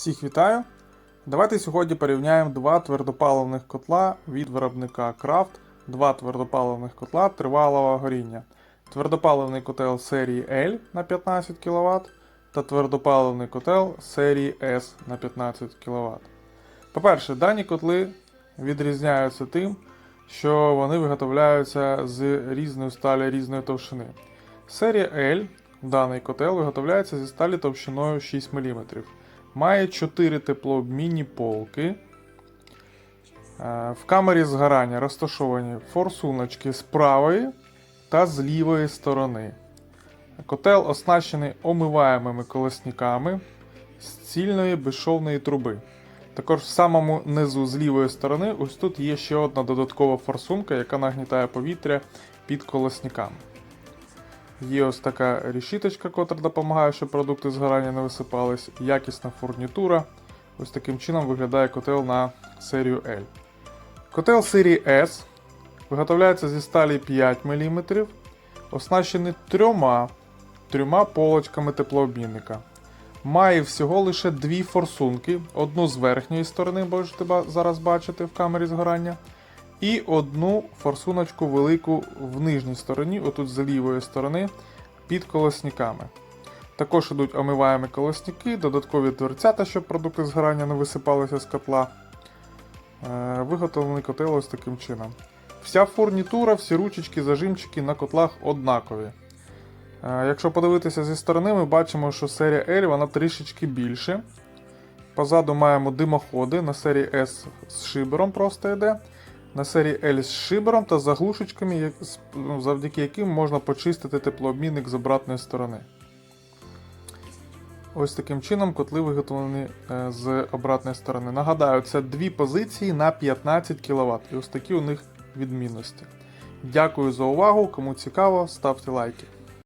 Всіх вітаю! Давайте сьогодні порівняємо два твердопаливних котла від виробника Kraft, два твердопаливних котла тривалого горіння. Твердопаливний котел серії L на 15 кВт та твердопаливний котел серії S на 15 кВт. По-перше, дані котли відрізняються тим, що вони виготовляються з різної сталі різної товщини. Серія L, даний котел, виготовляється зі сталі товщиною 6 мм. Має 4 теплообмінні полки. Е, В камері згорання розташовані форсуночки з правої та з лівої сторони. Котел оснащений омиваємими колесниками з цільної безшовної труби. Також в самому низу з лівої сторони ось тут є ще одна додаткова форсунка, яка нагнітає повітря під колесниками. Є ось така решіточка, котра допомагає, щоб продукти згорання не висипались, якісна фурнітура. Ось таким чином виглядає котел на серію L. Котел серії S виготовляється зі сталі 5 мм, оснащений трьома, трьома полочками теплообмінника. Має всього лише дві форсунки, одну з верхньої сторони, можете зараз бачити в камері згорання, і одну форсуночку велику в нижній стороні, отут з лівої сторони, під колесниками. Також ідуть омиваємі колесники, додаткові дверцята, щоб продукти згорання не висипалися з котла. Е, Виготовлений котел ось таким чином. Вся фурнітура, всі ручечки, зажимчики на котлах однакові. Е, Якщо подивитися зі сторони, ми бачимо, що серія L вона трішечки більше. Позаду маємо димоходи на серії S з шибером просто йде. На серії L з шибером та заглушечками, ну, завдяки яким можна почистити теплообмінник з обратної сторони. Ось таким чином котли виготовлені е, з обратної сторони. Нагадаю, це дві позиції на 15 кВт. І ось такі у них відмінності. Дякую за увагу. Кому цікаво, ставте лайки.